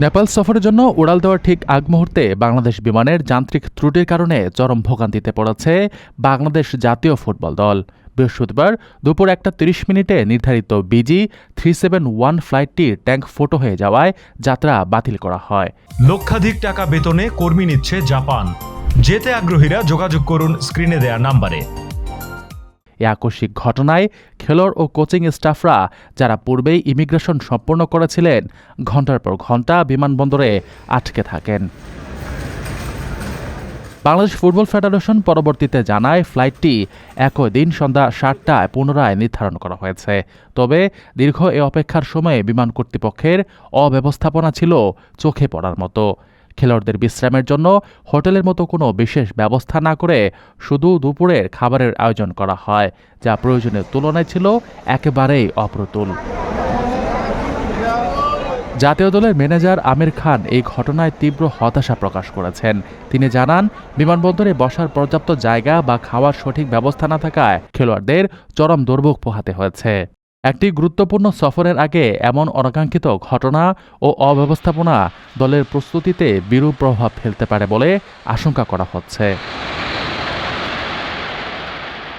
নেপাল সফরের জন্য উড়াল দেওয়ার ঠিক আগ মুহূর্তে বাংলাদেশ বিমানের যান্ত্রিক ত্রুটির কারণে চরম ভোগান্তিতে পড়েছে বাংলাদেশ জাতীয় ফুটবল দল। বৃহস্পতিবার দুপুর একটা তিরিশ মিনিটে নির্ধারিত বিজি থ্রি সেভেন ওয়ান ফ্লাইটটির ট্যাঙ্ক ফোটো হয়ে যাওয়ায় যাত্রা বাতিল করা হয়। লক্ষাধিক টাকা বেতনে কর্মী নিচ্ছে জাপান। যেতে আগ্রহীরা যোগাযোগ করুন স্ক্রিনে দেয়া নাম্বারে। এই আকস্মিক ঘটনায় খেলোয়াড় ও কোচিং স্টাফরা, যারা পূর্বেই ইমিগ্রেশন সম্পন্ন করেছিলেন ঘণ্টার পর ঘণ্টা বিমানবন্দরে আটকে থাকেন। বাংলাদেশ ফুটবল ফেডারেশন পরবর্তীতে জানায়, ফ্লাইটটি একই দিন সন্ধ্যা সাতটায় পুনরায় নির্ধারণ করা হয়েছে। তবে দীর্ঘ এ অপেক্ষার সময়ে বিমান কর্তৃপক্ষের অব্যবস্থাপনা ছিল চোখে পড়ার মতো। খেলোয়াড়দের বিশ্রামের জন্য হোটেলের মতো কোনো বিশেষ ব্যবস্থা না করে শুধু দুপুরের খাবারের আয়োজন করা হয়, যা প্রয়োজনের তুলনায় ছিল একেবারেই অপ্রতুল। জাতীয় দলের ম্যানেজার আমির খান এই ঘটনায় তীব্র হতাশা প্রকাশ করেছেন। তিনি জানান, বিমানবন্দরে বসার পর্যাপ্ত জায়গা বা খাওয়ার সঠিক ব্যবস্থা না থাকায় খেলোয়াড়দের চরম দুর্ভোগ পোহাতে হয়েছে। একটি গুরুত্বপূর্ণ সফরের আগে এমন অনাকাঙ্ক্ষিত ঘটনা ও অব্যবস্থাপনা দলের প্রস্তুতিতে বিরূপ প্রভাব ফেলতে পারে বলে আশঙ্কা করা হচ্ছে।